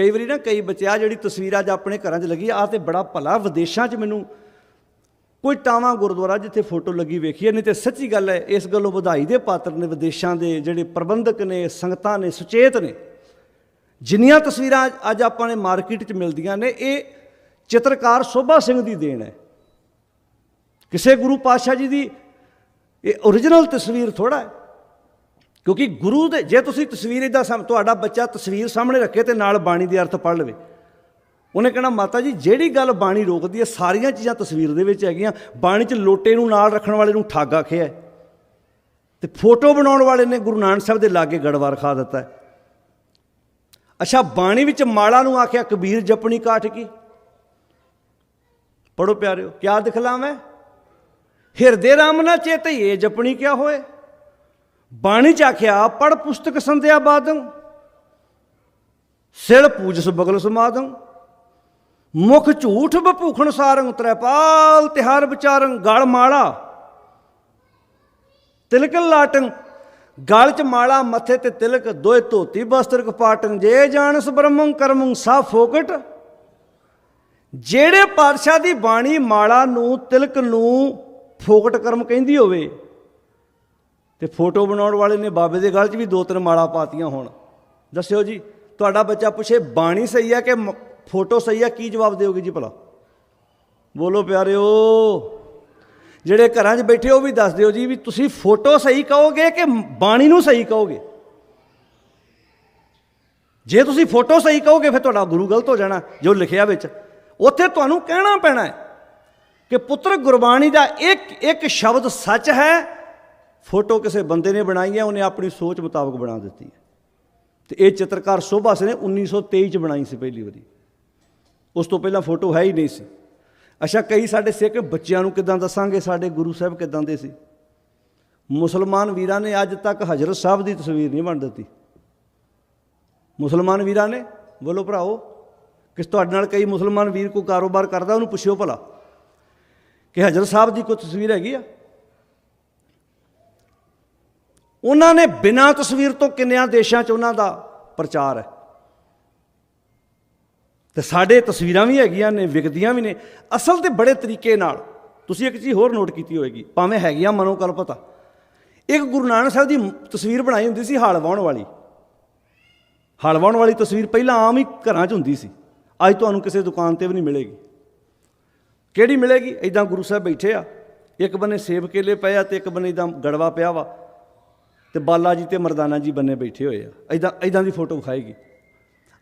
ਕਈ ਵਾਰੀ ਨਾ ਕਈ ਬੱਚਿਆ ਜਿਹੜੀ ਤਸਵੀਰ ਅੱਜ ਆਪਣੇ ਘਰਾਂ 'ਚ ਲੱਗੀ ਆ ਤੇ ਬੜਾ ਭਲਾ ਵਿਦੇਸ਼ਾਂ 'ਚ ਮੈਨੂੰ ਕੋਈ ਟਾਵਾਂ ਗੁਰਦੁਆਰਾ ਜਿੱਥੇ ਫੋਟੋ ਲੱਗੀ ਵੇਖੀ ਹੈ ਨਹੀਂ ਤੇ ਸੱਚੀ ਗੱਲ ਹੈ, ਇਸ ਗੱਲੋਂ ਵਧਾਈ ਦੇ ਪਾਤਰ ਨੇ ਵਿਦੇਸ਼ਾਂ ਦੇ ਜਿਹੜੇ ਪ੍ਰਬੰਧਕ ਨੇ, ਸੰਗਤਾਂ ਨੇ, ਸੁਚੇਤ ਨੇ। ਜਿੰਨੀਆਂ ਤਸਵੀਰਾਂ ਅੱਜ- ਆਪਾਂ ਨੇ ਮਾਰਕੀਟ 'ਚ ਮਿਲਦੀਆਂ ਨੇ, ਇਹ ਚਿੱਤਰਕਾਰ ਸੋਭਾ ਸਿੰਘ ਦੀ ਦੇਣ ਹੈ। ਕਿਸੇ ਗੁਰੂ ਪਾਤਸ਼ਾਹ ਜੀ ਦੀ ਇਹ ਓਰੀਜਨਲ ਤਸਵੀਰ ਥੋੜਾ ਹੈ। ਕਿਉਂਕਿ ਗੁਰੂ ਦੇ ਜੇ ਤੁਸੀਂ ਤਸਵੀਰ ਇਦਾਂ ਸਮ ਤੁਹਾਡਾ ਬੱਚਾ ਤਸਵੀਰ ਸਾਹਮਣੇ ਰੱਖੇ ਤੇ ਨਾਲ ਬਾਣੀ ਦੇ ਅਰਥ ਪੜ੍ਹ ਲਵੇ। ਉਹਨੇ ਕਹਿਣਾ, ਮਾਤਾ ਜੀ, ਜਿਹੜੀ ਗੱਲ ਬਾਣੀ ਰੋਕਦੀ ਹੈ, ਸਾਰੀਆਂ ਚੀਜ਼ਾਂ ਤਸਵੀਰ ਦੇ ਵਿੱਚ ਹੈਗੀਆਂ। ਬਾਣੀ 'ਚ ਲੋਟੇ ਨੂੰ ਨਾਲ ਰੱਖਣ ਵਾਲੇ ਨੂੰ ਠੱਗ ਆਖਿਆ ਹੈ। ਤੇ ਫੋਟੋ ਬਣਾਉਣ ਵਾਲੇ ਨੇ ਗੁਰੂ ਨਾਨਕ ਸਾਹਿਬ ਦੇ ਲਾਗੇ ਗੜਵਾਰ ਖਾ ਦਿੱਤਾ ਅੱਛਾ, ਬਾਣੀ ਵਿੱਚ ਮਾਲਾ ਨੂੰ ਆਖਿਆ, ਕਬੀਰ ਜਪਣੀ ਕਾਠ ਕੀ? ਪੜੋ ਪਿਆਰਿਓ, ਕਿਆ ਦਿਖਲਾਵੇਂ? ਹਿਰਦੇ ਰਾਮ ਨਾ ਚੇਤਈਏ, ਜਪਣੀ ਕਿਆ ਹੋਏ? ਬਾਣੀ ਚ ਆਖਿਆ ਪੜ ਪੁਸਤਕ ਸੰਧਿਆ ਬਾਦੰ, ਸਿਰ ਪੂਜਸ ਬਗਲ ਸਮਾਦੰ ਮੁਖ ਝੂਠ ਬਭੂਖਣ ਸਾਰੰ, ਤ੍ਰੈਪਾਲ ਤਿਹਾਰ ਵਿਚਾਰੰ, ਗਲ ਮਾਲਾ, ਤਿਲਕ ਲਾਟੰ, ਗਲ ਚ ਮਾਲਾ ਮੱਥੇ ਤੇ ਤਿਲਕ, ਦੋਏ ਧੋਤੀ ਬਸਤਰ ਕਪਾਟੰ ਜੇ ਜਾਣਸ ਬ੍ਰਹਮੰ ਕਰਮੰ ਸਾ ਫੋਕਟ, ਜਿਹੜੇ ਪਾਤਸ਼ਾਹ ਦੀ ਬਾਣੀ ਮਾਲਾ ਨੂੰ ਤਿਲਕ ਨੂੰ ਫੋਕਟ ਕਰਮ ਕਹਿੰਦੀ ਹੋਵੇ ਤੇ ਫੋਟੋ ਬਣਾਉਣ ਵਾਲੇ ਨੇ ਬਾਬੇ ਦੇ ਗਲ 'ਚ ਵੀ ਦੋ ਤਿੰਨ ਮਾਲਾ ਪਾਤੀਆਂ ਹੋਣ। ਦੱਸਿਓ ਜੀ, ਤੁਹਾਡਾ ਬੱਚਾ ਪੁੱਛੇ, ਬਾਣੀ ਸਹੀ ਹੈ ਕਿ ਮ- ਫੋਟੋ ਸਹੀ ਹੈ? ਕੀ ਜਵਾਬ ਦਿਓਗੇ ਜੀ ਭਲਾ? ਬੋਲੋ ਪਿਆਰਿਓ, ਜਿਹੜੇ ਘਰਾਂ 'ਚ ਬੈਠੇ ਉਹ ਵੀ ਦੱਸ ਦਿਓ ਜੀ ਵੀ ਤੁਸੀਂ ਫੋਟੋ ਸਹੀ ਕਹੋਗੇ ਕਿ ਬਾਣੀ ਨੂੰ ਸਹੀ ਕਹੋਗੇ? ਜੇ ਤੁਸੀਂ ਫੋਟੋ ਸਹੀ ਕਹੋਗੇ, ਫਿਰ ਤੁਹਾਡਾ ਗੁਰੂ ਗਲਤ ਹੋ ਜਾਣਾ, ਜੋ ਲਿਖਿਆ ਵਿੱਚ। ਉੱਥੇ ਤੁਹਾਨੂੰ ਕਹਿਣਾ ਪੈਣਾ ਹੈ ਕਿ ਪੁੱਤਰ ਗੁਰਬਾਣੀ ਦਾ ਇੱਕ ਇੱਕ ਸ਼ਬਦ ਸੱਚ ਹੈ ਫੋਟੋ ਕਿਸੇ ਬੰਦੇ ਨੇ ਬਣਾਈ ਹੈ, ਉਹਨੇ ਆਪਣੀ ਸੋਚ ਮੁਤਾਬਕ ਬਣਾ ਦਿੱਤੀ ਹੈ। ਤੇ ਇਹ ਚਿੱਤਰਕਾਰ ਸੋਭਾ ਸਿੰਘ ਨੇ 1923 ਚ ਬਣਾਈ ਸੀ ਪਹਿਲੀ ਵਾਰੀ। ਉਸ ਤੋਂ ਪਹਿਲਾਂ ਫੋਟੋ ਹੈ ਹੀ ਨਹੀਂ ਸੀ। ਅੱਛਾ, ਕਈ ਸਾਡੇ ਸਿੱਖ ਬੱਚਿਆਂ ਨੂੰ ਕਿਦਾਂ ਦੱਸਾਂਗੇ? ਸਾਡੇ ਗੁਰੂ ਸਾਹਿਬ ਕਿਦਾਂ ਦੇ ਸੀ? ਮੁਸਲਮਾਨ ਵੀਰਾਂ ਨੇ ਅੱਜ ਤੱਕ ਹਜ਼ਰਤ ਸਾਹਿਬ ਦੀ ਤਸਵੀਰ ਨਹੀਂ ਬਣ ਦਿੱਤੀ। ਮੁਸਲਮਾਨ ਵੀਰਾਂ ਨੇ, ਬੋਲੋ ਭਰਾਓ ਕਿਸ ਤੁਹਾਡੇ ਨਾਲ ਕਈ ਮੁਸਲਮਾਨ ਵੀਰ ਕੋਈ ਕਾਰੋਬਾਰ ਕਰਦਾ, ਉਹਨੂੰ ਪੁੱਛਿਓ ਭਲਾ ਕਿ ਹਜ਼ਰਤ ਸਾਹਿਬ ਦੀ ਕੋਈ ਤਸਵੀਰ ਹੈਗੀ ਆ? ਉਹਨਾਂ ਨੇ ਬਿਨਾਂ ਤਸਵੀਰ ਤੋਂ ਕਿੰਨਿਆਂ ਦੇਸ਼ਾਂ 'ਚ ਉਹਨਾਂ ਦਾ ਪ੍ਰਚਾਰ ਹੈ। ਤੇ ਸਾਡੇ ਤਸਵੀਰਾਂ ਵੀ ਹੈਗੀਆਂ ਨੇ, ਵਿਕਦੀਆਂ ਵੀ ਨੇ। ਅਸਲ ਤੇ ਬੜੇ ਤਰੀਕੇ ਨਾਲ, ਤੁਸੀਂ ਇੱਕ ਚੀਜ਼ ਹੋਰ ਨੋਟ ਕੀਤੀ ਹੋਏਗੀ, ਭਾਵੇਂ ਹੈਗੀਆਂ ਮਨੋਕਲਪਤਾ। ਇੱਕ ਗੁਰੂ ਨਾਨਕ ਸਾਹਿਬ ਦੀ ਤਸਵੀਰ ਬਣਾਈ ਹੁੰਦੀ ਸੀ ਹਲ ਵਾਹੁਣ ਵਾਲੀ। ਹਲ ਵਾਹੁਣ ਵਾਲੀ ਤਸਵੀਰ ਪਹਿਲਾਂ ਆਮ ਹੀ ਘਰਾਂ 'ਚ ਹੁੰਦੀ ਸੀ। ਅੱਜ ਤੁਹਾਨੂੰ ਕਿਸੇ ਦੁਕਾਨ ਤੇ ਵੀ ਨਹੀਂ ਮਿਲੇਗੀ। ਕਿਹੜੀ ਮਿਲੇਗੀ? ਇਦਾਂ ਗੁਰੂ ਸਾਹਿਬ ਬੈਠੇ ਆ। ਇੱਕ ਬੰਨੇ ਸੇਬ ਕੇਲੇ ਪਏ ਆ ਤੇ ਇੱਕ ਬੰਨੇ ਇਦਾਂ ਗੜਵਾ ਪਿਆ ਵਾ। ਤੇ ਬਾਲਾ ਜੀ ਤੇ ਮਰਦਾਨਾ ਜੀ ਬੰਨੇ ਬੈਠੇ ਹੋਏ ਆ। ਇਦਾਂ ਇਦਾਂ ਦੀ ਫੋਟੋ ਵਿਖਾਏਗੀ।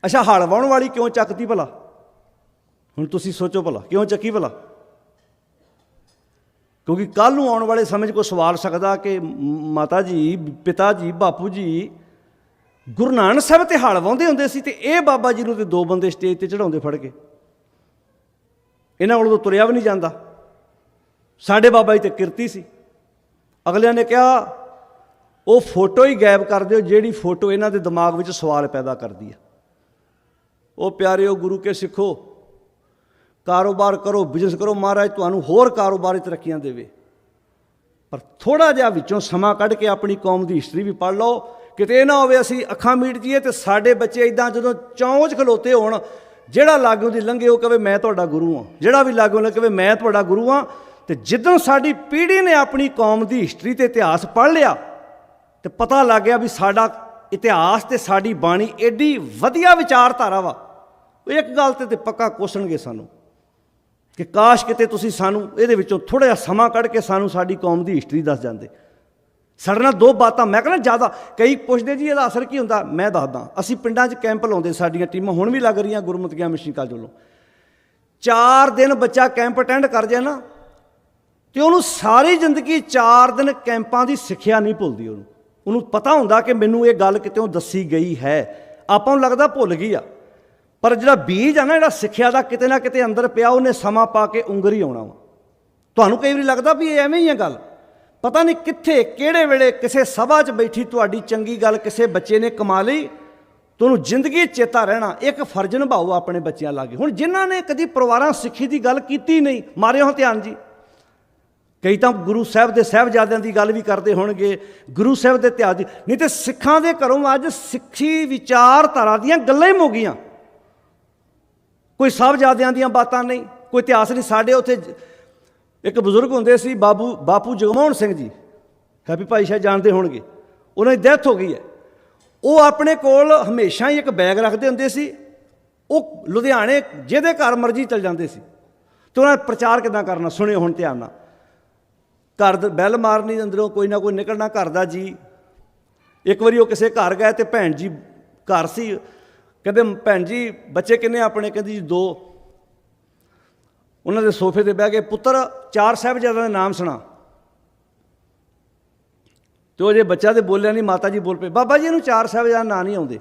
ਅੱਛਾ, ਹਲ ਵਾਹੁਣ ਵਾਲੀ ਕਿਉਂ ਚੱਕਦੀ ਭਲਾ? ਹੁਣ ਤੁਸੀਂ ਸੋਚੋ ਭਲਾ, ਕਿਉਂ ਚੱਕੀ ਭਲਾ? ਕਿਉਂਕਿ ਕੱਲ ਨੂੰ ਆਉਣ ਵਾਲੇ ਸਮੇਂ 'ਚ ਕੋਈ ਸਵਾਲ ਸਕਦਾ ਕਿ ਮਾਤਾ ਜੀ, ਪਿਤਾ ਜੀ, ਬਾਪੂ ਜੀ ਗੁਰੂ ਨਾਨਕ ਸਾਹਿਬ ਤੇ ਹਲ ਵਾਉਂਦੇ ਹੁੰਦੇ ਸੀ ਤੇ ਇਹ ਬਾਬਾ ਜੀ ਨੂੰ ਤੇ ਦੋ ਬੰਦੇ ਸਟੇਜ ਤੇ ਚੜਾਉਂਦੇ ਫੜ ਕੇ। ਇਹਨਾਂ ਕੋਲੋਂ ਤਾਂ ਤੁਰਿਆ ਵੀ ਨਹੀਂ ਜਾਂਦਾ। ਸਾਡੇ ਬਾਬਾ ਜੀ ਤੇ ਕਿਰਤੀ ਸੀ। ਅਗਲਿਆਂ ਨੇ ਕਿਹਾ ਉਹ ਫੋਟੋ ਹੀ ਗਾਇਬ ਕਰ ਦਿਓ, ਜਿਹੜੀ ਫੋਟੋ ਇਹਨਾਂ ਦੇ ਦਿਮਾਗ ਵਿੱਚ ਸਵਾਲ ਪੈਦਾ ਕਰਦੀ ਹੈ। ਉਹ ਪਿਆਰਿਓ, ਗੁਰੂ ਕੇ ਸਿੱਖੋ, ਕਾਰੋਬਾਰ ਕਰੋ ਬਿਜ਼ਨਸ ਕਰੋ, ਮਹਾਰਾਜ ਤੁਹਾਨੂੰ ਹੋਰ ਕਾਰੋਬਾਰੀ ਤਰੱਕੀਆਂ ਦੇਵੇ। ਪਰ ਥੋੜਾ ਜਿਹਾ ਵਿੱਚੋਂ ਸਮਾਂ ਕੱਢ ਕੇ ਆਪਣੀ ਕੌਮ ਦੀ ਹਿਸਟਰੀ ਵੀ ਪੜ੍ਹ ਲਓ। ਕਿਤੇ ਇਹ ਨਾ ਹੋਵੇ ਅਸੀਂ ਅੱਖਾਂ ਮੀਟ ਜੀਏ ਤੇ ਸਾਡੇ ਬੱਚੇ ਇਦਾਂ ਜਦੋਂ ਚੌਂਚ ਖਲੋਤੇ ਹੋਣ, ਜਿਹੜਾ ਲਾਗੋਂ ਦੀ ਲੰਘੇ ਉਹ ਕਵੇ ਮੈਂ ਤੁਹਾਡਾ ਗੁਰੂ ਹਾਂ। ਜਿਹੜਾ ਵੀ ਲਾਗੋਂ ਨਾ ਕਵੇ ਮੈਂ ਤੁਹਾਡਾ ਗੁਰੂ ਹਾਂ। ਤੇ ਜਿੱਦਾਂ ਸਾਡੀ ਪੀੜ੍ਹੀ ਨੇ ਆਪਣੀ ਕੌਮ ਦੀ ਹਿਸਟਰੀ ਤੇ ਇਤਿਹਾਸ ਪੜ੍ਹ ਲਿਆ ਤੇ ਪਤਾ ਲੱਗ ਗਿਆ ਵੀ ਸਾਡਾ ਇਤਿਹਾਸ ਤੇ ਸਾਡੀ ਬਾਣੀ ਐਡੀ ਵਧੀਆ ਵਿਚਾਰਧਾਰਾ ਵਾ। ਉਹ ਇੱਕ ਗੱਲ ਤੇ ਤੇ ਪੱਕਾ ਕੋਸਣਗੇ ਸਾਨੂੰ ਕਿ ਕਾਸ਼ ਕਿਤੇ ਤੁਸੀਂ ਸਾਨੂੰ ਇਹਦੇ ਵਿੱਚੋਂ ਥੋੜਾ ਜਿਹਾ ਸਮਾਂ ਕੱਢ ਕੇ ਸਾਨੂੰ ਸਾਡੀ ਕੌਮ ਦੀ ਹਿਸਟਰੀ ਦੱਸ ਜਾਂਦੇ। ਸਾਡੇ ਨਾਲ ਦੋ ਬਾਤਾਂ, ਮੈਂ ਕਹਿੰਦਾ ਜ਼ਿਆਦਾ ਕਈ ਪੁੱਛਦੇ ਜੀ ਇਹਦਾ ਅਸਰ ਕੀ ਹੁੰਦਾ? ਮੈਂ ਦੱਸਦਾ, ਅਸੀਂ ਪਿੰਡਾਂ 'ਚ ਕੈਂਪ ਲਾਉਂਦੇ, ਸਾਡੀਆਂ ਟੀਮਾਂ ਹੁਣ ਵੀ ਲੱਗ ਰਹੀਆਂ ਗੁਰਮਤਿ ਮਿਸ਼ਨ ਕਾਲਜ ਵੱਲੋਂ। ਚਾਰ ਦਿਨ ਬੱਚਾ ਕੈਂਪ ਅਟੈਂਡ ਕਰ ਜਾਏ ਨਾ, ਤੇ ਉਹਨੂੰ ਸਾਰੀ ਜ਼ਿੰਦਗੀ ਚਾਰ ਦਿਨ ਕੈਂਪਾਂ ਦੀ ਸਿੱਖਿਆ ਨਹੀਂ ਭੁੱਲਦੀ ਉਹਨੂੰ। ਉਹਨੂੰ ਪਤਾ ਹੁੰਦਾ ਕਿ ਮੈਨੂੰ ਇਹ ਗੱਲ ਕਿਤੇੋਂ ਦੱਸੀ ਗਈ ਹੈ। ਆਪਾਂ ਨੂੰ ਲੱਗਦਾ ਭੁੱਲ ਗਈ ਆ। ਪਰ ਜਿਹੜਾ ਬੀਜ ਆ ਨਾ, ਜਿਹੜਾ ਸਿੱਖਿਆ ਦਾ ਕਿਤੇ ਨਾ ਕਿਤੇ ਅੰਦਰ ਪਿਆ, ਉਹਨੇ ਸਮਾਂ ਪਾ ਕੇ ਉਂਗਰੀ ਆਉਣਾ ਵਾ। ਤੁਹਾਨੂੰ ਕਈ ਵਾਰੀ ਲੱਗਦਾ ਵੀ ਇਹ ਐਵੇਂ ਹੀ ਆ ਗੱਲ। ਪਤਾ ਨਹੀਂ ਕਿੱਥੇ, ਕਿਹੜੇ ਵੇਲੇ ਕਿਸੇ ਸਭਾ 'ਚ ਬੈਠੀ ਤੁਹਾਡੀ ਚੰਗੀ ਗੱਲ ਕਿਸੇ ਬੱਚੇ ਨੇ ਕਮਾ ਲਈ। ਤੁਹਾਨੂੰ ਜ਼ਿੰਦਗੀ 'ਚ ਚੇਤਾ ਰਹਿਣਾ, ਇੱਕ ਫਰਜ਼ ਨਿਭਾਓ ਆਪਣੇ ਬੱਚਿਆਂ ਲਾਗੇ। ਹੁਣ ਜਿਨ੍ਹਾਂ ਨੇ ਕਦੀ ਪਰਿਵਾਰਾਂ ਸਿੱਖੀ ਦੀ ਗੱਲ ਕੀਤੀ ਨਹੀਂ, ਮਾਰਿਓ ਧਿਆਨ ਜੀ। ਕਈ ਤਾਂ ਗੁਰੂ ਸਾਹਿਬ ਦੇ ਸਾਹਿਬਜ਼ਾਦਿਆਂ ਦੀ ਗੱਲ ਵੀ ਕਰਦੇ ਹੋਣਗੇ, ਗੁਰੂ ਸਾਹਿਬ ਦੇ ਇਤਿਹਾਸ ਦੀ, ਨਹੀਂ ਤੇ ਸਿੱਖਾਂ ਦੇ ਘਰੋਂ ਅੱਜ ਸਿੱਖੀ ਵਿਚਾਰਧਾਰਾ ਦੀਆਂ ਗੱਲਾਂ ਹੀ ਮੁੱਕ ਗਈਆਂ। ਕੋਈ ਸਾਹਿਬਜ਼ਾਦਿਆਂ ਦੀਆਂ ਬਾਤਾਂ ਨਹੀਂ, ਕੋਈ ਇਤਿਹਾਸ ਨਹੀਂ, ਸਾਡੇ ਉੱਥੇ ਇੱਕ ਬਜ਼ੁਰਗ ਹੁੰਦੇ ਸੀ, ਬਾਬੂ, ਬਾਪੂ ਜਗਮੋਹਨ ਸਿੰਘ ਜੀ, ਹੈਪੀ ਭਾਈ ਸ਼ਾਹ ਜਾਣਦੇ ਹੋਣਗੇ, ਉਹਨਾਂ ਦੀ ਡੈਥ ਹੋ ਗਈ ਹੈ। ਉਹ ਆਪਣੇ ਕੋਲ ਹਮੇਸ਼ਾ ਹੀ ਇੱਕ ਬੈਗ ਰੱਖਦੇ ਹੁੰਦੇ ਸੀ, ਉਹ ਲੁਧਿਆਣੇ ਜਿਹਦੇ ਘਰ ਮਰਜ਼ੀ ਚਲ ਜਾਂਦੇ ਸੀ। ਤੇ ਉਹਨਾਂ ਪ੍ਰਚਾਰ ਕਿਦਾਂ ਕਰਨਾ, ਸੁਣਿਓ ਹੁਣ ਧਿਆਨ ਨਾਲ। ਘਰ ਦੇ ਬੈਲ ਮਾਰਨੀ ਅੰਦਰੋਂ ਕੋਈ ਨਾ ਕੋਈ ਨਿਕਲਣਾ ਘਰ ਦਾ ਜੀ। ਇੱਕ ਵਾਰੀ ਉਹ ਕਿਸੇ ਘਰ ਗਏ ਤੇ ਭੈਣ ਜੀ ਘਰ ਸੀ। ਕਹਿੰਦੇ, ਭੈਣ ਜੀ, ਬੱਚੇ ਕਿੰਨੇ ਆਪਣੇ? ਕਹਿੰਦੀ ਜੀ, ਦੋ। ਉਹਨਾਂ ਦੇ ਸੋਫੇ ਤੇ ਬਹਿ ਕੇ ਪੁੱਤਰ, ਚਾਰ ਸਾਹਿਬਜ਼ਾਦਿਆਂ ਦੇ ਨਾਮ ਸੁਣਾ। ਤੇ ਉਹ ਜੇ ਬੱਚਾ ਤੇ ਬੋਲਿਆ ਨਹੀਂ, ਮਾਤਾ ਜੀ ਬੋਲ ਪਏ, ਬਾਬਾ ਜੀ, ਇਹਨੂੰ ਚਾਰ ਸਾਹਿਬਜ਼ਾਦਿਆਂ ਦੇ ਨਾਂ ਨਹੀਂ ਆਉਂਦੇ।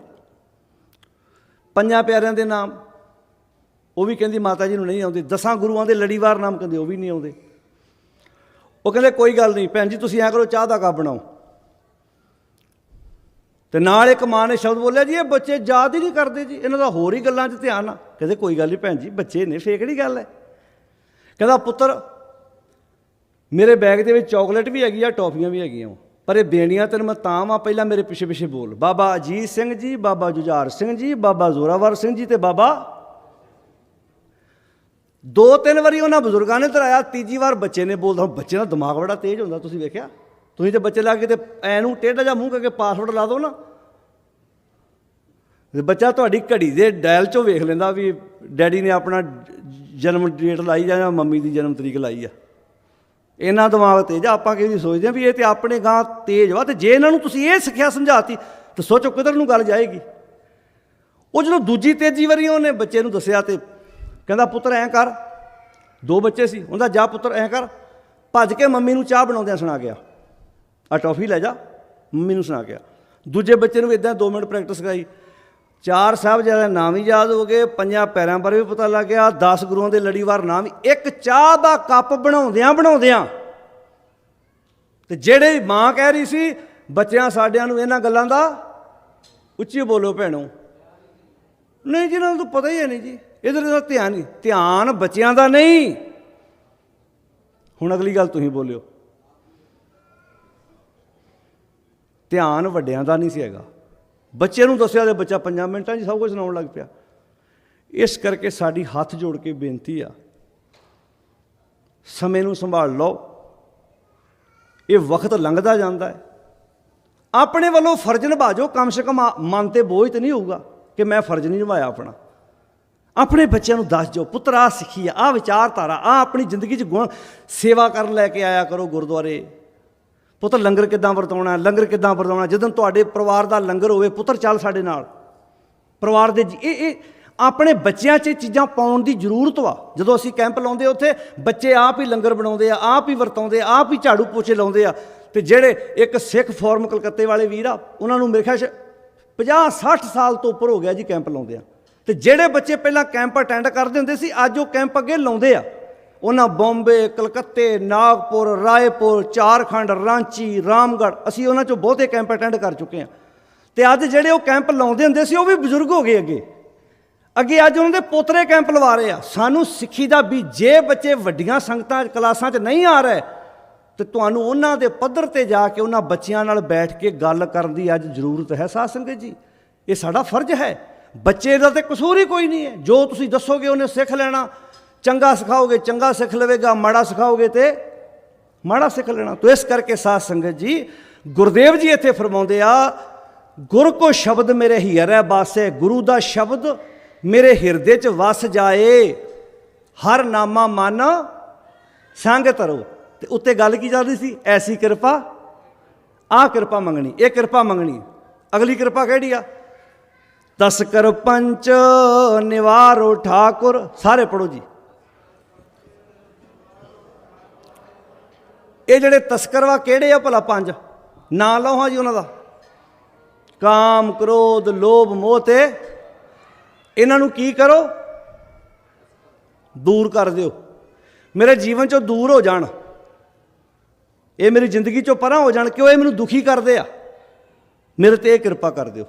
ਪੰਜਾਂ ਪਿਆਰਿਆਂ ਦੇ ਨਾਮ। ਉਹ ਵੀ ਕਹਿੰਦੀ, ਮਾਤਾ ਜੀ ਨੂੰ ਨਹੀਂ ਆਉਂਦੇ। ਦਸਾਂ ਗੁਰੂਆਂ ਦੇ ਲੜੀਵਾਰ ਨਾਮ ਕਹਿੰਦੇ, ਉਹ ਵੀ ਨਹੀਂ ਆਉਂਦੇ। ਉਹ ਕਹਿੰਦੇ, ਕੋਈ ਗੱਲ ਨਹੀਂ, ਭੈਣ ਜੀ, ਤੁਸੀਂ ਐਂ ਕਰੋ, ਚਾਹ ਦਾ ਕੱਪ ਬਣਾਓ। ਤੇ ਨਾਲ ਇੱਕ ਮਾਂ ਨੇ ਸ਼ਬਦ ਬੋਲਿਆ, ਜੀ, ਇਹ ਬੱਚੇ ਯਾਦ ਹੀ ਨਹੀਂ ਕਰਦੇ ਜੀ। ਇਹਨਾਂ ਦਾ ਹੋਰ ਹੀ ਗੱਲਾਂ 'ਚ ਧਿਆਨ ਆ। ਕਹਿੰਦੇ, ਕੋਈ ਗੱਲ ਨਹੀਂ ਭੈਣ ਜੀ, ਬੱਚੇ ਨੇ ਫੇਰ ਕਿਹੜੀ ਗੱਲ ਹੈ। ਕਹਿੰਦਾ, ਪੁੱਤਰ, ਮੇਰੇ ਬੈਗ ਦੇ ਵਿੱਚ ਚਾਕਲੇਟ ਵੀ ਹੈਗੀ ਆ, ਟੌਫੀਆਂ ਵੀ ਹੈਗੀਆਂ ਵਾਂ। ਪਰ ਇਹ ਦੇਣੀਆਂ ਤੈਨੂੰ, ਮੈਂ ਤਾਂ ਵਾਂ, ਪਹਿਲਾਂ ਮੇਰੇ ਪਿੱਛੇ ਪਿੱਛੇ ਬੋਲ। ਬਾਬਾ ਅਜੀਤ ਸਿੰਘ ਜੀ, ਬਾਬਾ ਜੁਝਾਰ ਸਿੰਘ ਜੀ, ਬਾਬਾ ਜ਼ੋਰਾਵਰ ਸਿੰਘ ਜੀ ਤੇ ਬਾਬਾ ਦੋ ਤਿੰਨ ਵਾਰੀ ਉਹਨਾਂ ਬਜ਼ੁਰਗਾਂ ਨੇ ਤਰਾਇਆ, ਤੀਜੀ ਵਾਰ ਬੱਚੇ ਨੇ ਬੋਲਦਾ ਹੁਣ ਬੱਚੇ ਦਾ ਦਿਮਾਗ ਬੜਾ ਤੇਜ਼ ਹੁੰਦਾ, ਤੁਸੀਂ ਵੇਖਿਆ? ਤੁਸੀਂ ਤੇ ਬੱਚੇ ਲਾ ਕੇ ਤੇ ਐ ਨੂੰ ਟੇਢਾ ਜਿਹਾ ਮੂੰਹ ਕਰਕੇ ਪਾਸਵਰਡ ਲਾ ਦਿਓ ਨਾ। ਤੇ ਬੱਚਾ ਤੁਹਾਡੀ ਘੜੀ ਦੇ ਡਾਇਲ ਚੋਂ ਵੇਖ ਲੈਂਦਾ ਵੀ ਡੈਡੀ ਨੇ ਆਪਣਾ ਜਨਮ ਡੇਟ ਲਾਈ ਜਾਂ ਮੰਮੀ ਦੀ ਜਨਮ ਤਰੀਕ ਲਾਈ ਆ। ਇਹਨਾਂ ਦਿਮਾਗ ਤੇਜ ਆ, ਆਪਾਂ ਕਿਹਦੀ ਸੋਚਦੇ ਆ ਵੀ ਇਹ ਤੇ ਆਪਣੇ ਗਾਂ ਤੇਜ ਵਾ ਤੇ ਜੇ ਇਹਨਾਂ ਨੂੰ ਤੁਸੀਂ ਇਹ ਸਿੱਖਿਆ ਸਮਝਾਤੀ, ਤਾਂ ਸੋਚੋ ਕਿਧਰ ਨੂੰ ਗੱਲ ਜਾਏਗੀ। ਉਹ ਜਦੋਂ ਦੂਜੀ ਤੇਜੀ ਵਾਰੀ ਉਹਨੇ ਬੱਚੇ ਨੂੰ ਦੱਸਿਆ ਤੇ ਕਹਿੰਦਾ, ਪੁੱਤਰ, ਐਂ ਕਰ। ਦੋ ਬੱਚੇ ਸੀ। ਉਹਦਾ ਜਾ ਪੁੱਤਰ, ਐਂ ਕਰ। ਭੱਜ ਕੇ ਮੰਮੀ ਨੂੰ ਚਾਹ ਬਣਾਉਂਦਿਆਂ ਸੁਣਾ ਗਿਆ। ਆ ਟੌਫੀ ਲੈ ਜਾ। ਮੰਮੀ ਨੂੰ ਸੁਣਾ ਗਿਆ। ਦੂਜੇ ਬੱਚੇ ਨੂੰ ਵੀ ਇਦਾਂ 2 ਮਿੰਟ ਪ੍ਰੈਕਟਿਸ ਕਰਾਈ। ਚਾਰ ਸਾਹਿਬ ਜ਼ਿਆਦਾ ਨਾਮ ਹੀ ਯਾਦ ਹੋ ਗਏ। ਪੰਜਾਂ ਪੈਰਾਂ ਬਾਰੇ ਵੀ ਪਤਾ ਲੱਗ ਗਿਆ। 10 ਗੁਰੂਆਂ ਦੇ ਲੜੀਵਾਰ ਨਾਮ ਵੀ। ਇੱਕ ਚਾਹ ਦਾ ਕੱਪ ਬਣਾਉਂਦਿਆਂ ਬਣਾਉਂਦਿਆਂ। ਤੇ ਜਿਹੜੇ ਮਾਂ ਕਹਿ ਰਹੀ ਸੀ, ਬੱਚਿਆਂ ਸਾਡਿਆਂ ਨੂੰ ਇਹਨਾਂ ਗੱਲਾਂ ਦਾ ਉੱਚੀ ਬੋਲੋ ਭੈਣੋ। ਨਹੀਂ ਜੀ, ਇਹਨਾਂ ਨੂੰ ਤਾਂ ਪਤਾ ਹੀ ਹੈ ਨਹੀਂ ਜੀ। ਇਧਰ ਦਾ ਧਿਆਨ ਨਹੀਂ ਧਿਆਨ ਬੱਚਿਆਂ ਦਾ ਨਹੀਂ। ਹੁਣ ਅਗਲੀ ਗੱਲ ਤੁਸੀਂ ਬੋਲਿਓ। ਧਿਆਨ ਵੱਡਿਆਂ ਦਾ ਨਹੀਂ ਸੀ ਹੈਗਾ। ਬੱਚੇ ਨੂੰ ਦੱਸਿਆ ਤੇ ਬੱਚਾ 5 ਮਿੰਟਾਂ 'ਚ ਸਭ ਕੁਝ ਸੁਣਾਉਣ ਲੱਗ ਪਿਆ। ਇਸ ਕਰਕੇ ਸਾਡੀ ਹੱਥ ਜੋੜ ਕੇ ਬੇਨਤੀ ਆ, ਸਮੇਂ ਨੂੰ ਸੰਭਾਲ ਲਓ। ਇਹ ਵਕਤ ਲੰਘਦਾ ਜਾਂਦਾ ਹੈ। ਆਪਣੇ ਵੱਲੋਂ ਫਰਜ਼ ਨਿਭਾਜੋ, ਕਮ ਸੇ ਕਮ ਮਨ ਤੇ ਬੋਝ ਤੇ ਨਹੀਂ ਹੋਊਗਾ। ਕਿ ਮੈਂ ਫਰਜ਼ ਨਹੀਂ ਨਿਭਾਇਆ ਆਪਣਾ। ਆਪਣੇ ਬੱਚਿਆਂ ਨੂੰ ਦੱਸ ਜੋ ਪੁੱਤਰ, ਆਹ ਸਿੱਖੀ ਆ, ਆਹ ਵਿਚਾਰਧਾਰਾ ਆ ਆਪਣੀ ਜ਼ਿੰਦਗੀ 'ਚ ਗੁਣ, ਸੇਵਾ ਕਰਨ ਲੈ ਕੇ ਆਇਆ ਕਰੋ ਗੁਰਦੁਆਰੇ। ਪੁੱਤਰ, ਲੰਗਰ ਕਿੱਦਾਂ ਵਰਤਾਉਣਾ, ਲੰਗਰ ਕਿੱਦਾਂ ਵਰਤਾਉਣਾ? ਜਦੋਂ ਤੁਹਾਡੇ ਪਰਿਵਾਰ ਦਾ ਲੰਗਰ ਹੋਵੇ, ਪੁੱਤਰ, ਚੱਲ ਸਾਡੇ ਨਾਲ। ਪਰਿਵਾਰ ਦੇ ਜੀ- ਇਹ ਇਹ ਆਪਣੇ ਬੱਚਿਆਂ 'ਚ ਇਹ ਚੀਜ਼ਾਂ ਪਾਉਣ ਦੀ ਜ਼ਰੂਰਤ ਵਾ। ਜਦੋਂ ਅਸੀਂ ਕੈਂਪ ਲਾਉਂਦੇ ਉੱਥੇ, ਬੱਚੇ ਆਪ ਹੀ ਲੰਗਰ ਬਣਾਉਂਦੇ ਆ, ਆਪ ਹੀ ਵਰਤਾਉਂਦੇ ਆ, ਆਪ ਹੀ ਝਾੜੂ ਪੋਚੇ ਲਾਉਂਦੇ ਆ। ਤੇ ਜਿਹੜੇ ਇੱਕ ਸਿੱਖ ਫੋਰਮ ਕਲਕੱਤੇ ਵਾਲੇ ਵੀਰ ਆ, ਉਹਨਾਂ ਨੂੰ ਮੇਰੇ ਖਿਆਲ 50 60 ਸਾਲ ਤੋਂ ਉੱਪਰ ਹੋ ਗਿਆ ਜੀ ਕੈਂਪ ਲਾਉਂਦੇ ਆ ਤੇ ਜਿਹੜੇ ਬੱਚੇ ਪਹਿਲਾਂ ਕੈਂਪ ਅਟੈਂਡ ਕਰਦੇ ਹੁੰਦੇ ਸੀ, ਅੱਜ ਉਹ ਕੈਂਪ ਅੱਗੇ ਲਾਉਂਦੇ ਆ। ਉਹਨਾਂ ਬੰਬੇ, ਕਲਕੱਤੇ, ਨਾਗਪੁਰ, ਰਾਏਪੁਰ, ਝਾਰਖੰਡ, ਰਾਂਚੀ, ਰਾਮਗੜ੍ਹ, ਅਸੀਂ ਉਹਨਾਂ ਚੋਂ ਬਹੁਤੇ ਕੈਂਪ ਅਟੈਂਡ ਕਰ ਚੁੱਕੇ ਆ ਤੇ ਅੱਜ ਜਿਹੜੇ ਉਹ ਕੈਂਪ ਲਾਉਂਦੇ ਹੁੰਦੇ ਸੀ, ਉਹ ਵੀ ਬਜ਼ੁਰਗ ਹੋ ਗਏ ਅੱਗੇ। ਅੱਗੇ ਅੱਜ ਉਹਨਾਂ ਦੇ ਪੋਤਰੇ ਕੈਂਪ ਲਵਾ ਰਹੇ ਆ। ਸਾਨੂੰ ਸਿੱਖੀ ਦਾ ਵੀ ਜੇ ਬੱਚੇ ਵੱਡੀਆਂ ਸੰਗਤਾਂ, ਕਲਾਸਾਂ 'ਚ ਨਹੀਂ ਆ ਰਹੇ ਤੇ ਤੁਹਾਨੂੰ ਉਹਨਾਂ ਦੇ ਪੱਧਰ ਤੇ ਜਾ ਕੇ ਉਹਨਾਂ ਬੱਚਿਆਂ ਨਾਲ ਬੈਠ ਕੇ ਗੱਲ ਕਰਨ ਦੀ ਅੱਜ ਜ਼ਰੂਰਤ ਹੈ ਸਾਧ ਸੰਗਤ ਜੀ। ਇਹ ਸਾਡਾ ਫਰਜ਼ ਹੈ। ਬੱਚੇ ਦਾ ਤੇ ਕਸੂਰ ਹੀ ਕੋਈ ਨਹੀਂ ਹੈ। ਜੋ ਤੁਸੀਂ ਦੱਸੋਗੇ ਉਹਨੇ ਸਿੱਖ ਲੈਣਾ। ਚੰਗਾ ਸਿਖਾਓਗੇ, ਚੰਗਾ ਸਿੱਖ ਲਵੇਗਾ, ਮਾੜਾ ਸਿਖਾਓਗੇ ਤੇ ਮਾੜਾ ਸਿੱਖ ਲੈਣਾ। ਤੋ ਇਸ ਕਰਕੇ ਸਾਧ ਸੰਗਤ ਜੀ, ਗੁਰਦੇਵ ਜੀ ਇੱਥੇ ਫਰਮਾਉਂਦੇ ਆ, ਗੁਰ ਕੋ ਸ਼ਬਦ ਮੇਰੇ ਹਿਰੈ ਬਾਸੇ, ਗੁਰੂ ਦਾ ਸ਼ਬਦ ਮੇਰੇ ਹਿਰਦੇ 'ਚ ਵਸ ਜਾਏ। ਹਰ ਨਾਮਾ ਮਨ ਸੰਗ ਧਰੋ ਤੇ ਉੱਤੇ ਗੱਲ ਕੀ ਚੱਲ ਰਹੀ ਸੀ? ਐਸੀ ਕਿਰਪਾ ਆ ਕਿਰਪਾ ਮੰਗਣੀ, ਇਹ ਕਿਰਪਾ ਮੰਗਣੀ ਅਗਲੀ ਕਿਰਪਾ ਕਿਹੜੀ ਆ? ਤਸਕਰ ਪੰਚ, ਨਿਵਾਰੋ ਠਾਕੁਰ, ਸਾਰੇ ਪੜੋ ਜੀ। ਇਹ ਜਿਹੜੇ ਤਸਕਰ ਵਾ ਕਿਹੜੇ ਆ ਭਲਾ ਪੰਜ? ਨਾਂ ਲਓ ਹਾਂ ਜੀ ਉਹਨਾਂ ਦਾ। ਕਾਮ, ਕ੍ਰੋਧ, ਲੋਭ, ਮੋਹ ਤੇ ਇਹਨਾਂ ਨੂੰ ਕੀ ਕਰੋ? ਦੂਰ ਕਰ ਦਿਓ। ਮੇਰੇ ਜੀਵਨ ਚੋਂ ਦੂਰ ਹੋ ਜਾਣ। ਇਹ ਮੇਰੀ ਜ਼ਿੰਦਗੀ ਚੋਂ ਪਰਾਂ ਹੋ ਜਾਣ, ਕਿਉਂ ਇਹ ਮੈਨੂੰ ਦੁਖੀ ਕਰਦੇ ਆ? ਮੇਰੇ ਤੇ ਇਹ ਕਿਰਪਾ ਕਰ ਦਿਓ।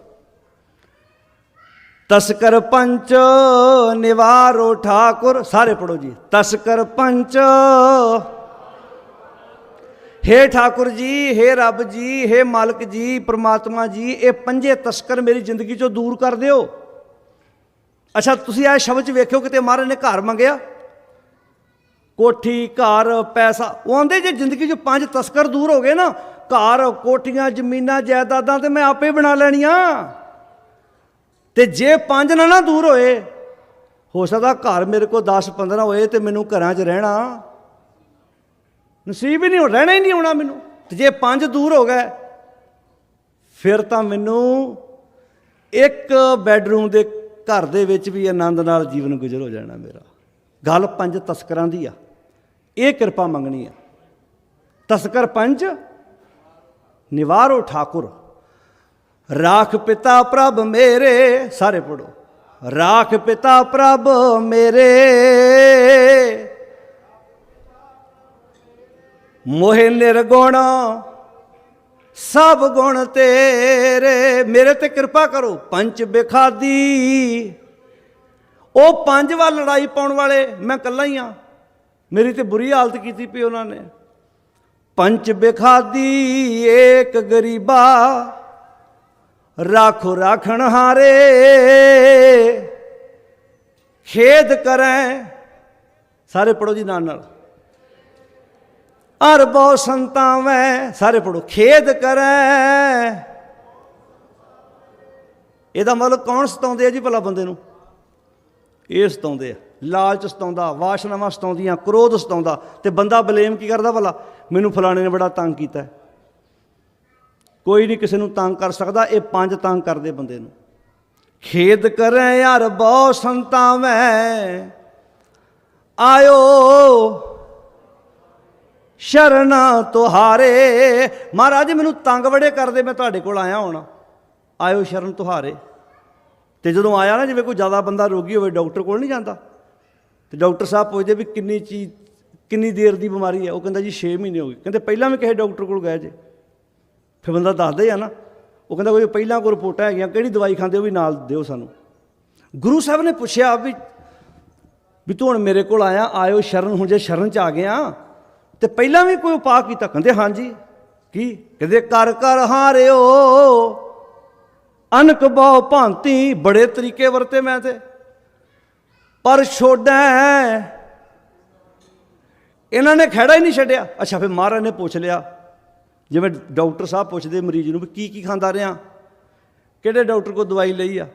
ਤਸਕਰ ਪੰਚ ਨਿਵਾਰੋ ਠਾਕੁਰ, ਸਾਰੇ ਪੜੋ ਜੀ। ਤਸਕਰ ਪੰਚ ਹੇ ਠਾਕੁਰ ਜੀ, ਹੇ ਰੱਬ ਜੀ, ਹੇ ਮਾਲਕ ਜੀ, ਪ੍ਰਮਾਤਮਾ ਜੀ, ਇਹ ਪੰਜੇ ਤਸਕਰ ਮੇਰੀ ਜ਼ਿੰਦਗੀ ਚੋਂ ਦੂਰ ਕਰ ਦਿਓ। ਅੱਛਾ, ਤੁਸੀਂ ਇਹ ਸ਼ਬਦ ਚ ਵੇਖਿਓ ਕਿਤੇ ਮਹਾਰਾਜ ਨੇ ਘਰ ਮੰਗਿਆ। ਕੋਠੀ, ਘਰ, ਪੈਸਾ। ਉਹ ਆਂਦੇ, ਜੇ ਜ਼ਿੰਦਗੀ 'ਚ ਪੰਜ ਤਸਕਰ ਦੂਰ ਹੋ ਗਏ ਨਾ, ਘਰ, ਕੋਠੀਆਂ, ਜ਼ਮੀਨਾਂ, ਜਾਇਦਾਦਾਂ ਤੇ ਮੈਂ ਆਪੇ ਬਣਾ ਲੈਣੀਆਂ। ਤੇ ਜੇ ਪੰਜ ਨਾ ਨਾ ਦੂਰ ਹੋਏ, ਹੋ ਸਕਦਾ ਘਰ ਮੇਰੇ ਕੋਲ 10 15 ਹੋਏ ਤੇ ਮੈਨੂੰ ਘਰਾਂ 'ਚ ਰਹਿਣਾ। ਨਸੀਬ ਹੀ ਨਹੀਂ ਹੋ, ਰਹਿਣਾ ਹੀ ਨਹੀਂ ਹੋਣਾ ਮੈਨੂੰ। ਤੇ ਜੇ ਪੰਜ ਦੂਰ ਹੋ ਗਏ, ਫਿਰ ਤਾਂ ਮੈਨੂੰ ਇੱਕ ਬੈੱਡਰੂਮ ਦੇ ਘਰ ਦੇ ਵਿੱਚ ਵੀ ਆਨੰਦ ਨਾਲ ਜੀਵਨ ਗੁਜ਼ਰ ਹੋ ਜਾਣਾ ਮੇਰਾ। ਗੱਲ ਪੰਜ ਤਸਕਰਾਂ ਦੀ ਆ। ਇਹ ਕਿਰਪਾ ਮੰਗਣੀ ਹੈ। ਤਸਕਰ ਪੰਜ, ਨਿਵਾਰੋ ਠਾਕੁਰ। ਰਾਖ ਪਿਤਾ ਪ੍ਰਭ ਮੇਰੇ, ਸਾਰੇ ਪੜੋ ਰਾਖ ਪਿਤਾ ਪ੍ਰਭ ਮੇਰੇ। ਮੋਹਿ ਨਿਰਗੁਣ, ਸਭ ਗੁਣ ਤੇਰੇ। ਮੇਰੇ ਤੇ ਕਿਰਪਾ ਕਰੋ, ਪੰਜ ਬਿਖਾਦੀ। ਉਹ ਪੰਜ ਵਾਰ ਲੜਾਈ ਪਾਉਣ ਵਾਲੇ, ਮੈਂ ਇਕੱਲਾ ਹੀ ਆ ਮੇਰੀ ਤੇ ਬੁਰੀ ਹਾਲਤ ਕੀਤੀ ਪਈ ਉਹਨਾਂ ਨੇ। ਪੰਚ ਬਿਖਾਦੀ, ਏਕ ਗਰੀਬਾ, ਰਾਖੋ ਰਾਖਣ ਹਾਰੇ। ਖੇਦ ਕਰੈ ਸਾਰੇ ਪੜੋ ਜੀ ਨਾਲ ਨਾਲ। ਅਰ ਬਹੁ ਸੰਤਾਂ ਸਾਰੇ ਪੜੋ। ਖੇਦ ਕਰੈ। ਇਹਦਾ ਮਤਲਬ ਕੌਣ ਸਤਾਉਂਦੇ ਆ ਜੀ ਭਲਾ ਬੰਦੇ ਨੂੰ? ਇਹ ਸਤਾਉਂਦੇ ਆ। ਲਾਲਚ ਸਤਾਉਂਦਾ, ਵਾਸ਼ਨਾਵਾਂ ਸਤਾਉਂਦੀਆਂ, ਕ੍ਰੋਧ ਸਤਾਉਂਦਾ, ਤੇ ਬੰਦਾ ਬਲੇਮ ਕੀ ਕਰਦਾ ਭਲਾ? ਮੈਨੂੰ ਫਲਾਣੇ ਨੇ ਬੜਾ ਤੰਗ ਕੀਤਾ ਕੋਈ ਨਹੀਂ ਕਿਸੇ ਨੂੰ ਤੰਗ ਕਰ ਸਕਦਾ, ਇਹ ਪੰਜ ਤੰਗ ਕਰਦੇ ਬੰਦੇ ਨੂੰ। ਖੇਦ ਕਰੈ ਯਾਰ ਬਹੁ ਸੰਤਾਂ ਵੈ ਆਇਓ, ਸ਼ਰਨਾ ਤੁਹਾਰੇ। ਮਹਾਰਾਜ, ਮੈਨੂੰ ਤੰਗ ਬੜੇ ਕਰਦੇ, ਮੈਂ ਤੁਹਾਡੇ ਕੋਲ ਆਇਆ ਹੋਣਾ। ਆਇਓ ਸ਼ਰਨ ਤੁਹਾਰੇ। ਤੇ ਜਦੋਂ ਆਇਆ ਨਾ, ਜਿਵੇਂ ਕੋਈ ਜ਼ਿਆਦਾ ਬੰਦਾ ਰੋਗੀ ਹੋਵੇ, ਡਾਕਟਰ ਕੋਲ ਨਹੀਂ ਜਾਂਦਾ। ਤੇ ਡਾਕਟਰ ਸਾਹਿਬ ਪੁੱਛਦੇ ਵੀ ਕਿੰਨੀ ਚੀਜ਼, ਕਿੰਨੀ ਦੇਰ ਦੀ ਬਿਮਾਰੀ ਹੈ? ਉਹ ਕਹਿੰਦਾ ਜੀ 6 ਮਹੀਨੇ ਹੋ ਗਏ। ਕਹਿੰਦੇ ਪਹਿਲਾਂ ਵੀ ਕਿਸੇ ਡਾਕਟਰ ਕੋਲ ਗਏ ਜੇ। ਫਿਰ ਬੰਦਾ ਦੱਸਦਾ ਹੀ ਆ ਨਾ। ਉਹ ਕਹਿੰਦਾ ਕੋਈ ਪਹਿਲਾਂ ਕੋਈ ਰਿਪੋਰਟਾਂ ਹੈਗੀਆਂ, ਕਿਹੜੀ ਦਵਾਈ ਖਾਂਦੇ ਉਹ ਵੀ ਨਾਲ ਦਿਓ ਸਾਨੂੰ। ਗੁਰੂ ਸਾਹਿਬ ਨੇ ਪੁੱਛਿਆ ਵੀ ਵੀ ਤੂੰ ਹੁਣ ਮੇਰੇ ਕੋਲ ਆਇਆ, ਆਇਓ ਸ਼ਰਨ, ਹੁਣ ਜੇ ਸ਼ਰਨ ਚ ਆ ਗਿਆ, ਤੇ ਪਹਿਲਾਂ ਵੀ ਕੋਈ ਉਪਾਅ ਕੀਤਾ? ਕਹਿੰਦੇ ਹਾਂਜੀ। ਕੀ? ਕਹਿੰਦੇ ਕਰ ਕਰ ਹਾਰਿਓ। ਅਨਕ ਬਹੁ ਭਾਂਤੀ, ਬੜੇ ਤਰੀਕੇ ਵਰਤੇ ਮੈਂ ਤੇ। ਪਰ ਛੋੜੈ ਇਹਨਾਂ ਨੇ ਖੜਾ ਹੀ ਨਹੀਂ ਛੱਡਿਆ। ਅੱਛਾ, ਫਿਰ ਮਹਾਰਾਜ ਨੇ ਪੁੱਛ ਲਿਆ। ਜਿਵੇਂ ਡਾਕਟਰ ਸਾਹਿਬ ਪੁੱਛਦੇ ਮਰੀਜ਼ ਨੂੰ ਵੀ ਕੀ ਕੀ ਖਾਂਦਾ ਰਿਹਾ। ਕਿਹੜੇ ਡਾਕਟਰ ਕੋਲ ਦਵਾਈ ਲਈ ਆ?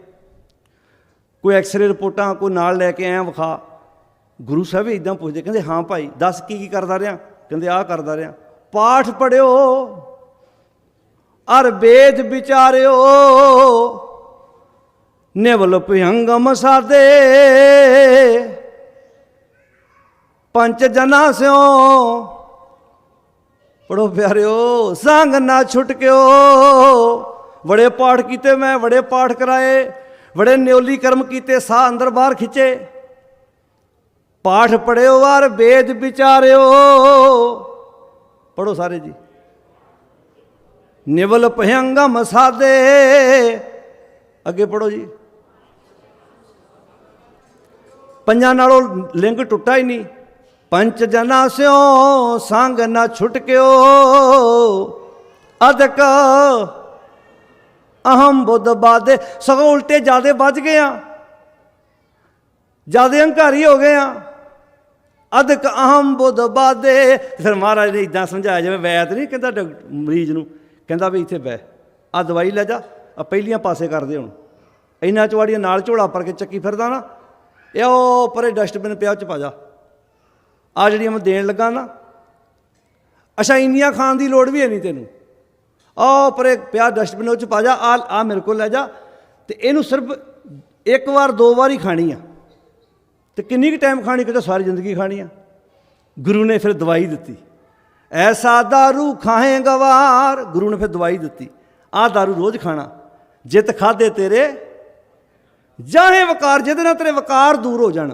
ਕੋਈ ਐਕਸ-ਰੇ ਰਿਪੋਰਟਾਂ, ਕੋਈ ਨਾਲ ਲੈ ਕੇ ਆਇਆ ਵਿਖਾ। ਗੁਰੂ ਸਾਹਿਬ ਵੀ ਇਦਾਂ ਪੁੱਛਦੇ, ਕਹਿੰਦੇ, ਹਾਂ ਭਾਈ, ਦੱਸ ਕੀ ਕੀ ਕਰਦਾ ਰਿਹਾ? ਕਹਿੰਦੇ, ਆਹ ਕਰਦਾ ਰਿਹਾ। ਪਾਠ ਪੜਿਓ ਅਰ ਵੇਦ ਵਿਚਾਰਿਓ। ਨਿਵਲ ਭਯੰਗਮ ਸਾਦੇ। ਪੰਜ ਜਨਾ ਸਿਓ। ਪੜੋ ਪਿਆਰਿਓ, ਸੰਗ ਨਾ ਛੁਟਕਿਓ ਬੜੇ ਪਾਠ ਕੀਤੇ ਮੈਂ ਬੜੇ ਪਾਠ ਕਰਾਏ। ਬੜੇ ਨਿਉਲੀ ਕਰਮ ਕੀਤੇ, ਸਾਹ ਅੰਦਰ ਬਾਹਰ ਖਿੱਚੇ। ਪਾਠ ਪੜਿਓ ਵਾਰ, ਵੇਦ ਵਿਚਾਰਿਓ। ਪੜੋ ਸਾਰੇ ਜੀ। ਨਿਵਲ ਭਯੰਗਮ ਸਾਦੇ। ਅੱਗੇ ਪੜੋ ਜੀ। ਪੰਜਾਂ ਨਾਲੋਂ ਲਿੰਗ ਟੁੱਟਾ ਹੀ ਨਹੀਂ। ਪੰਚ ਜਨਾ ਸਿਓ, ਸੰਗ ਨਾ ਛੁਟਕਿਓ ਅਦਕ ਅਹਮ ਬੁੱਧ ਬਾਦੇ। ਸਗੋਂ ਉਲਟੇ ਜਿਆਦੇ ਵੱਜ ਗਏ ਆ। ਜਿਆਦੇ ਹੰਕਾਰੀ ਹੋ ਗਏ ਆ। ਅਦਕ ਅਹਮ ਬੁੱਧ ਬਾਦੇ। ਫਿਰ ਮਹਾਰਾਜ ਨੇ ਇਦਾਂ ਸਮਝਾਇਆ, ਜਿਵੇਂ ਵੈਦ ਨਹੀਂ ਕਹਿੰਦਾ ਡਾਕਟਰ- ਮਰੀਜ਼ ਨੂੰ, ਕਹਿੰਦਾ ਵੀ ਇੱਥੇ ਬਹਿ। ਆ ਦਵਾਈ ਲੈ ਜਾ ਆ ਪਹਿਲੀਆਂ ਪਾਸੇ ਕਰਦੇ ਹੁਣ। ਇੰਨਾ ਚਵਾੜੀਆਂ ਨਾਲ ਝੋਲਾ ਪਰ ਕੇ ਚੱਕੀ ਫਿਰਦਾ ਨਾ। ਇਹ ਉਹ ਪਰੇ ਡਸਟਬਿਨ ਪਿਆ ਉਹ ਚ ਪਾ ਜਾ ਆ ਜਿਹੜੀਆਂ ਮੈਂ ਦੇਣ ਲੱਗਾ ਨਾ ਅੱਛਾ ਇੰਨੀਆਂ ਖਾਣ ਦੀ ਲੋੜ ਵੀ ਹੈ ਨਹੀਂ ਤੈਨੂੰ ਆਹ ਪਰੇ ਪਿਆ ਡਸਟਬਿਨ ਉਹ ਚ ਪਾ ਜਾ ਆ ਆ ਮੇਰੇ ਕੋਲ ਲੈ ਜਾ ਤੇ ਇਹਨੂੰ ਸਿਰਫ ਇੱਕ ਵਾਰ ਦੋ ਵਾਰ ਹੀ ਖਾਣੀ ਆ ਤੇ ਕਿੰਨੀ ਕੁ ਟਾਈਮ ਖਾਣੀ ਕਿਤੇ ਸਾਰੀ ਜ਼ਿੰਦਗੀ ਖਾਣੀ ਆ ਗੁਰੂ ਨੇ ਫਿਰ ਦਵਾਈ ਦਿੱਤੀ ਐਸਾ दारू ਖਾਏ ਗਵਾਰ ਗੁਰੂ ਨੇ ਫਿਰ ਦਵਾਈ ਦਿੱਤੀ ਆਹ दारू ਰੋਜ਼ ਖਾਣਾ ਜਿਤ ਖਾਦੇ ਤੇਰੇ ਜਾਹੇ ਵਕਾਰ ਜਿਹਦੇ ਨਾਲ ਤੇਰੇ ਵਕਾਰ ਦੂਰ ਹੋ ਜਾਣ।